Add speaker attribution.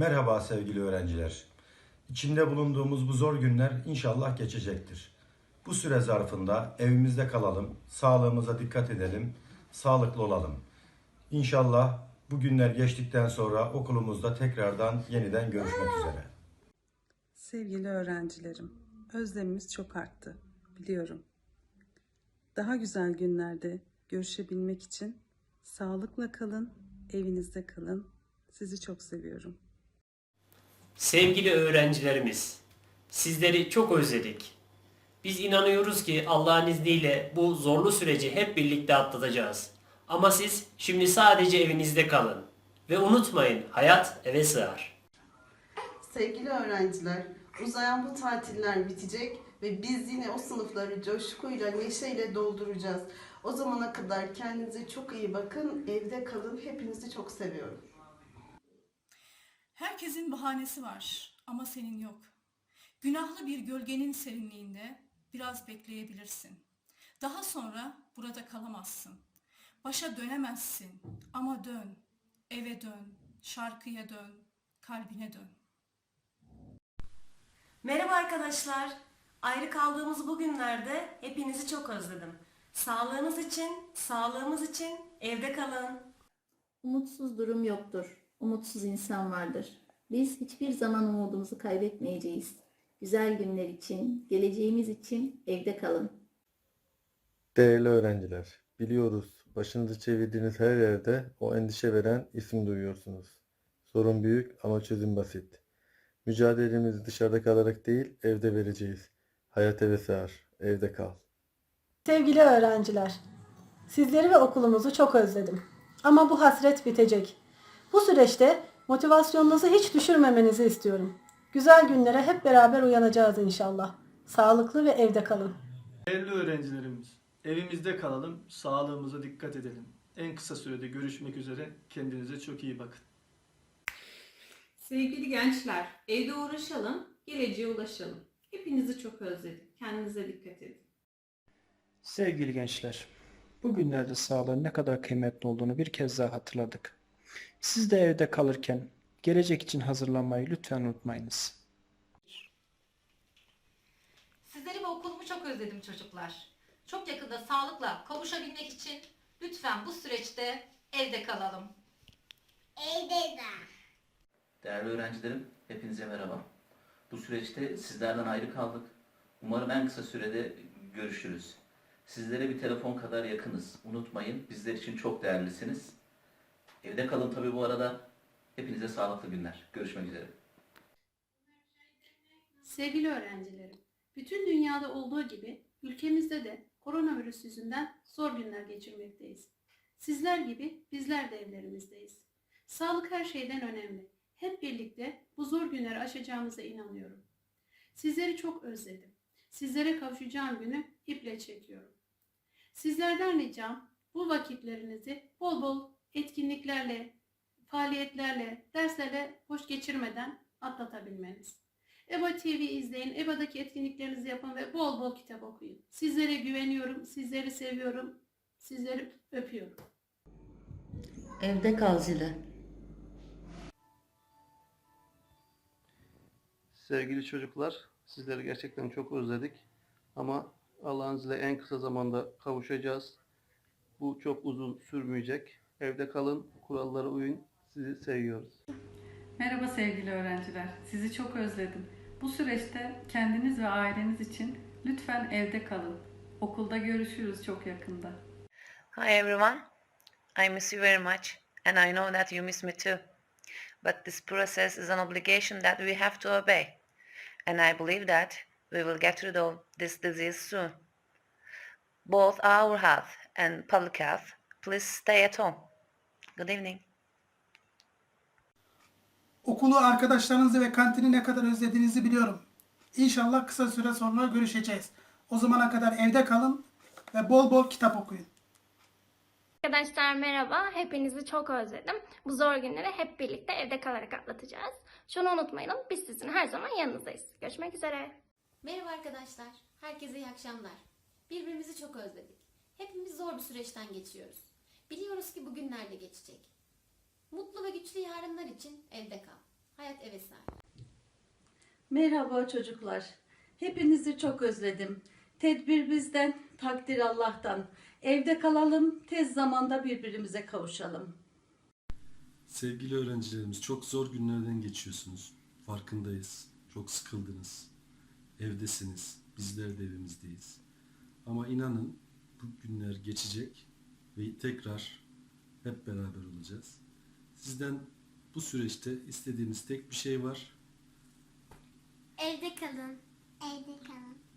Speaker 1: Merhaba sevgili öğrenciler. İçinde bulunduğumuz bu zor günler inşallah geçecektir. Bu süre zarfında evimizde kalalım, sağlığımıza dikkat edelim, sağlıklı olalım. İnşallah bu günler geçtikten sonra okulumuzda tekrardan yeniden görüşmek üzere.
Speaker 2: Sevgili öğrencilerim, özlemimiz çok arttı, biliyorum. Daha güzel günlerde görüşebilmek için sağlıkla kalın, evinizde kalın. Sizi çok seviyorum.
Speaker 3: Sevgili öğrencilerimiz, sizleri çok özledik. Biz inanıyoruz ki Allah'ın izniyle bu zorlu süreci hep birlikte atlatacağız. Ama siz şimdi sadece evinizde kalın. Ve unutmayın hayat eve sığar.
Speaker 4: Sevgili öğrenciler, uzayan bu tatiller bitecek ve biz yine o sınıfları coşkuyla, neşeyle dolduracağız. O zamana kadar kendinize çok iyi bakın, evde kalın. Hepinizi çok seviyorum.
Speaker 5: Herkesin bahanesi var ama senin yok. Günahlı bir gölgenin serinliğinde biraz bekleyebilirsin. Daha sonra burada kalamazsın. Başa dönemezsin ama dön. Eve dön, şarkıya dön, kalbine dön.
Speaker 6: Merhaba arkadaşlar. Ayrı kaldığımız bu günlerde hepinizi çok özledim. Sağlığınız için, sağlığımız için evde kalın.
Speaker 7: Umutsuz durum yoktur. Umutsuz insan vardır. Biz hiçbir zaman umudumuzu kaybetmeyeceğiz. Güzel günler için, geleceğimiz için evde kalın.
Speaker 8: Değerli öğrenciler, biliyoruz başınızı çevirdiğiniz her yerde o endişe veren isim duyuyorsunuz. Sorun büyük ama çözüm basit. Mücadelemizi dışarıda kalarak değil, evde vereceğiz. Hayat eve sığar, evde kal.
Speaker 9: Sevgili öğrenciler, sizleri ve okulumuzu çok özledim. Ama bu hasret bitecek. Bu süreçte motivasyonunuzu hiç düşürmemenizi istiyorum. Güzel günlere hep beraber uyanacağız inşallah. Sağlıklı ve evde kalın.
Speaker 10: Değerli öğrencilerimiz, evimizde kalalım, sağlığımıza dikkat edelim. En kısa sürede görüşmek üzere, kendinize çok iyi bakın.
Speaker 11: Sevgili gençler, evde uğraşalım, geleceğe ulaşalım. Hepinizi çok özledim. Kendinize dikkat edin.
Speaker 12: Sevgili gençler, bugünlerde sağlığın ne kadar kıymetli olduğunu bir kez daha hatırladık. Siz de evde kalırken gelecek için hazırlanmayı lütfen unutmayınız.
Speaker 13: Sizleri ve okulumu çok özledim çocuklar. Çok yakında sağlıkla kavuşabilmek için lütfen bu süreçte evde kalalım. Evde de.
Speaker 14: Değerli öğrencilerim, hepinize merhaba. Bu süreçte sizlerden ayrı kaldık. Umarım en kısa sürede görüşürüz. Sizlere bir telefon kadar yakınız. Unutmayın, bizler için çok değerlisiniz. Evde kalın tabii bu arada. Hepinize sağlıklı günler. Görüşmek üzere.
Speaker 11: Sevgili öğrencilerim, bütün dünyada olduğu gibi ülkemizde de koronavirüs yüzünden zor günler geçirmekteyiz. Sizler gibi bizler de evlerimizdeyiz. Sağlık her şeyden önemli. Hep birlikte bu zor günleri aşacağımıza inanıyorum. Sizleri çok özledim. Sizlere kavuşacağım günü iple çekiyorum. Sizlerden ricam bu vakitlerinizi bol bol etkinliklerle, faaliyetlerle, derslerle boş geçirmeden atlatabilmeniz. EBA TV izleyin, EBA'daki etkinliklerinizi yapın ve bol bol kitap okuyun. Sizlere güveniyorum, sizleri seviyorum, sizleri öpüyorum.
Speaker 7: Evde kal Zile.
Speaker 10: Sevgili çocuklar, sizleri gerçekten çok özledik. Ama Allah'ın izniyle en kısa zamanda kavuşacağız. Bu çok uzun sürmeyecek. Evde kalın, kurallara uyun. Sizi seviyoruz.
Speaker 11: Merhaba sevgili öğrenciler. Sizi çok özledim. Bu süreçte kendiniz ve aileniz için lütfen evde kalın. Okulda görüşürüz çok yakında.
Speaker 6: Hi everyone. I miss you very much and I know that you miss me too. But this process is an obligation that we have to obey. And I believe that we will get rid of this disease soon. Both our health and public health, please stay at home. Good evening.
Speaker 9: Okulu, arkadaşlarınızı ve kantini ne kadar özlediğinizi biliyorum. İnşallah kısa süre sonra görüşeceğiz. O zamana kadar evde kalın ve bol bol kitap okuyun.
Speaker 13: Arkadaşlar merhaba. Hepinizi çok özledim. Bu zor günleri hep birlikte evde kalarak atlatacağız. Şunu unutmayın. Biz sizin her zaman yanınızdayız. Görüşmek üzere.
Speaker 6: Merhaba arkadaşlar. Herkese iyi akşamlar. Birbirimizi çok özledik. Hepimiz zor bir süreçten geçiyoruz. Biliyoruz ki bugünler de geçecek. Mutlu ve güçlü yarınlar için evde kal.
Speaker 13: Hayat eve sar.
Speaker 15: Merhaba çocuklar. Hepinizi çok özledim. Tedbir bizden, takdir Allah'tan. Evde kalalım, tez zamanda birbirimize kavuşalım.
Speaker 16: Sevgili öğrencilerimiz çok zor günlerden geçiyorsunuz. Farkındayız. Çok sıkıldınız. Evdesiniz. Bizler de evimizdeyiz. Ama inanın bu günler geçecek ve tekrar hep beraber olacağız. Sizden bu süreçte istediğimiz tek bir şey var.
Speaker 17: Evde kalın. Evde kalın.